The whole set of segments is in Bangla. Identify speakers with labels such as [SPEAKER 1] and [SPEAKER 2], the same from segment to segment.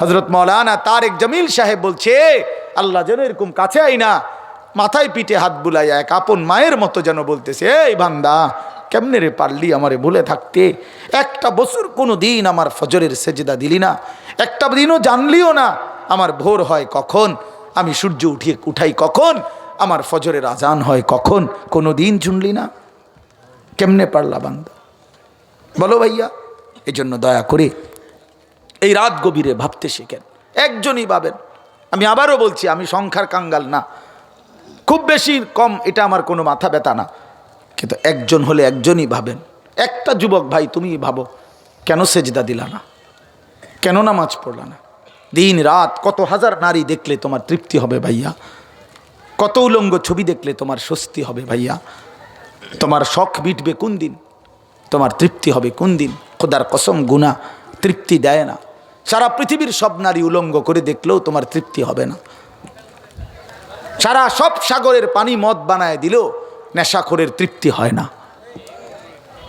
[SPEAKER 1] হজরত মৌলানা তারেক জমিল সাহেব বলছে, আল্লাহ যেন এরকম কাছে আই না, মাথায় পিঠে হাত বুলাইয়া এক আপন মায়ের মতো যেন বলতেছে, এই বান্দা, কেমনে রে পারলি আমারে ভুলে থাকতে? একটা বছর কোনো দিন আমার ফজরের সেজেদা দিলি না, একটা দিনও জানলিও না, আমার ভোর হয় কখন? আমি সূর্য উঠিয়ে উঠাই কখন? আমার ফজরের আজান হয় কখন? কোনো দিন শুনলি না? কেমনে পারলা বান্দা? বলো ভাইয়া এই জন্য দয়া করে এই রাত গভীরে ভাবতে শেখেন। একজনই ভাবেন, আমি আবারও বলছি, আমি সংখ্যার কাঙ্গাল না। খুব বেশি কম, এটা আমার কোনো মাথা ব্যথা না। কিন্তু একজন হলে একজনই ভাবেন, একটা যুবক, ভাই তুমি ভাবো, কেন সেজদা দিলা না? কেন নামাজ পড়লা না? দিন, রাত, কত হাজার নারী দেখলে তোমার তৃপ্তি হবে ভাইয়া। কত উলঙ্গ ছবি দেখলে তোমার স্বস্তি হবে ভাইয়া। তোমার শখ মিটবে কোন দিন? তোমার তৃপ্তি হবে কোন দিন? খোদার কসম গুণা তৃপ্তি দেয় না। সারা পৃথিবীর সব নারী উলঙ্গ করে দেখলেও তোমার তৃপ্তি হবে না। সারা সব সাগরের পানি মদ বানায় দিলেও নেশাখোরের তৃপ্তি হয় না।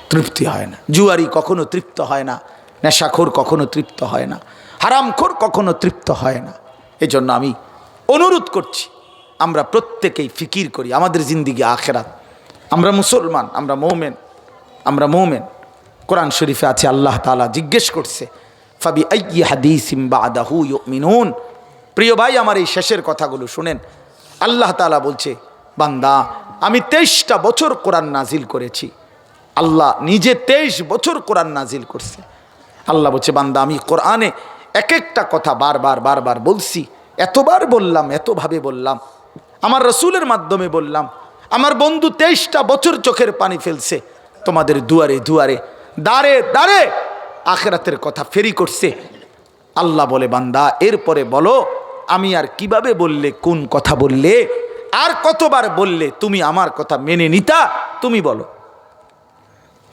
[SPEAKER 1] তৃপ্তি হয় না। জুয়ারি কখনো তৃপ্ত হয় না। নেশাখোর কখনো তৃপ্ত হয় না। হারামখোর কখনো তৃপ্ত হয় না। এজন্য আমি অনুরোধ করছি, আমরা প্রত্যেকেই ফিকির করি, আমাদের জিন্দিগি আখেরাত। আমরা মুসলমান, আমরা মৌমেন আমরা মৌমেন। কোরআন শরীফে আছে, আল্লাহ তালা জিজ্ঞেস করছে ফাবি আই হাদিসিম বাদাহু মিনুন প্রিয় ভাই, আমার এই শেষের কথাগুলো শুনেন। আল্লাহ তালা বলছে, বান্দা, আমি তেইশটা বছর কোরআন নাজিল করেছি। আল্লাহ নিজে তেইশ বছর কোরআন নাজিল করছে। আল্লাহ বলছে, বান্দা, আমি কোরআনে এক একটা কথা বারবার বারবার বলছি। এতবার বললাম, এতভাবে বললাম। আমার রসুলের মাধ্যমে বললাম। আমার বন্ধু তেইশটা বছর চোখের পানি ফেলছে। তোমাদের দুয়ারে দুয়ারে, দাঁড়ে দাঁড়ে। আখেরাতের কথা ফেরি করছে। আল্লাহ বলে, বান্দা, এরপরে বলো, আমি আর কীভাবে বললে, কোন কথা বললে, আর কতবার বললে তুমি আমার কথা মেনে নিতা, তুমি বলো।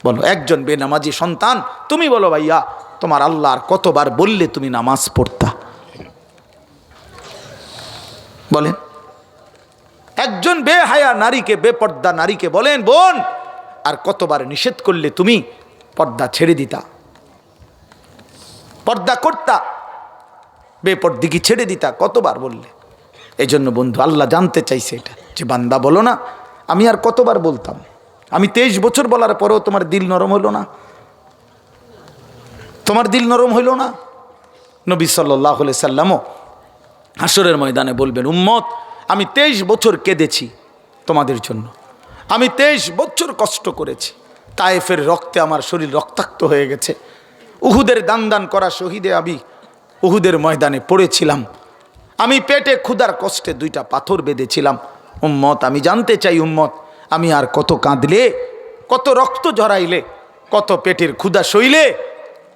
[SPEAKER 1] বলো, একজন বেনামাজি সন্তান, তুমি বলো ভাইয়া, তোমার আল্লাহ আর কতবার বললে তুমি নামাজ পড়তা? বলেন, একজন বেহায়া নারীকে, বেপর্দা নারীকে বলেন, বোন, আর কতবার নিষেধ করলে তুমি পর্দা ছেড়ে দিতা? পর্দা করতা। বেপর্দিকে ছেড়ে দিতা, কতবার বললে? এই জন্য বন্ধু, আল্লাহ জানতে চাইছে এটা, যে বান্দা বলো না, আমি আর কতবার বলতাম? আমি তেইশ বছর বলার পরেও তোমার দিল নরম হলো না। তোমার দিল নরম হইল না? নবী সাল্লাহ সাল্লামও হাসরের ময়দানে বলবেন, উম্মত, আমি তেইশ বছর কেঁদেছি তোমাদের জন্য। আমি তেইশ বছর কষ্ট করেছি। তায়েফের রক্তে আমার শরীর রক্তাক্ত হয়ে গেছে। উহুদের দান দান করা শহীদে আমি উহুদের ময়দানে পড়েছিলাম। আমি পেটে ক্ষুধার কষ্টে দুইটা পাথর বেঁধেছিলাম। উম্মত, আমি জানতে চাই উম্মত, আমি আর কত কাঁদলে, কত রক্ত ঝরাইলে, কত পেটের ক্ষুদা সইলে,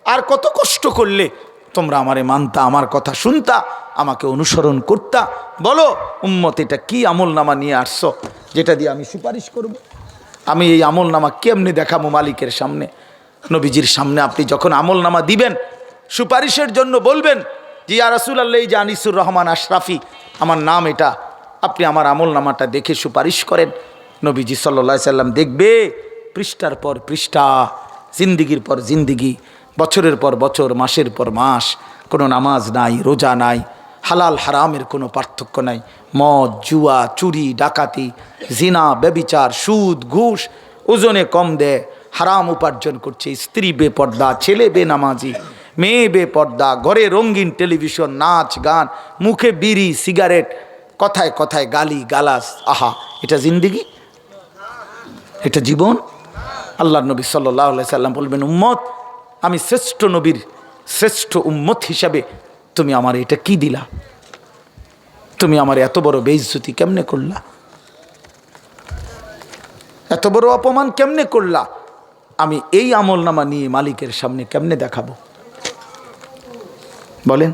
[SPEAKER 1] আর কত কষ্ট করলে, তোমরা আমারে মানতা, আমার কথা শুনতা, আমাকে অনুসরণ করতা। বলো, উম্মত, এটা কি আমল নামা নিয়ে আসছো, যেটা দিয়ে আমি সুপারিশ করব। আমি এই আমল নামা কেমনে দেখাবো মালিকের সামনে? নবীজির সামনে আপনি যখন আমল নামা দিবেন, সুপারিশের জন্য বলবেন যে ইয়া রাসুল আল্লাহ যে আনিসুর রহমান আশরাফি, আমার নাম এটা, আপনি আমার আমল নামাটা দেখে সুপারিশ করেন। নবীজি সাল্লা সাল্লাম দেখবে, পৃষ্ঠার পর পৃষ্ঠা, জিন্দিগির পর জিন্দিগি, বছরের পর বছর, মাসের পর মাস, কোনো নামাজ নাই, রোজা নাই, হালাল হারামের কোনো পার্থক্য নাই, মদ, জুয়া, চুরি, ডাকাতি, জিনা, ব্যবিচার, সুদ, ঘুষ, ওজনে কম দেয় হারাম উপার্জন করছে। স্ত্রী বেপর্দা, ছেলে বেনামাজি, মেয়ে বেপর্দা, ঘরে রঙিন টেলিভিশন, নাচ, গান, মুখে বিড়ি, সিগারেট, কথায় কথায় গালি গালাস আহা, এটা জিন্দিগি? এটা জীবন? আল্লাহ নবী সাল্লাহ সাল্লাম বলবেন, উম্মত, আমি শ্রেষ্ঠ নবীর শ্রেষ্ঠ উম্মত হিসাবে তুমি আমার এটা কি দিলা? তুমি আমার এত বড় বেইজ্জতি কেমনে করলা? এত বড় অপমান কেমনে করলা? আমি এই আমল নামা নিয়ে মালিকের সামনে কেমনে দেখাবো? বলেন।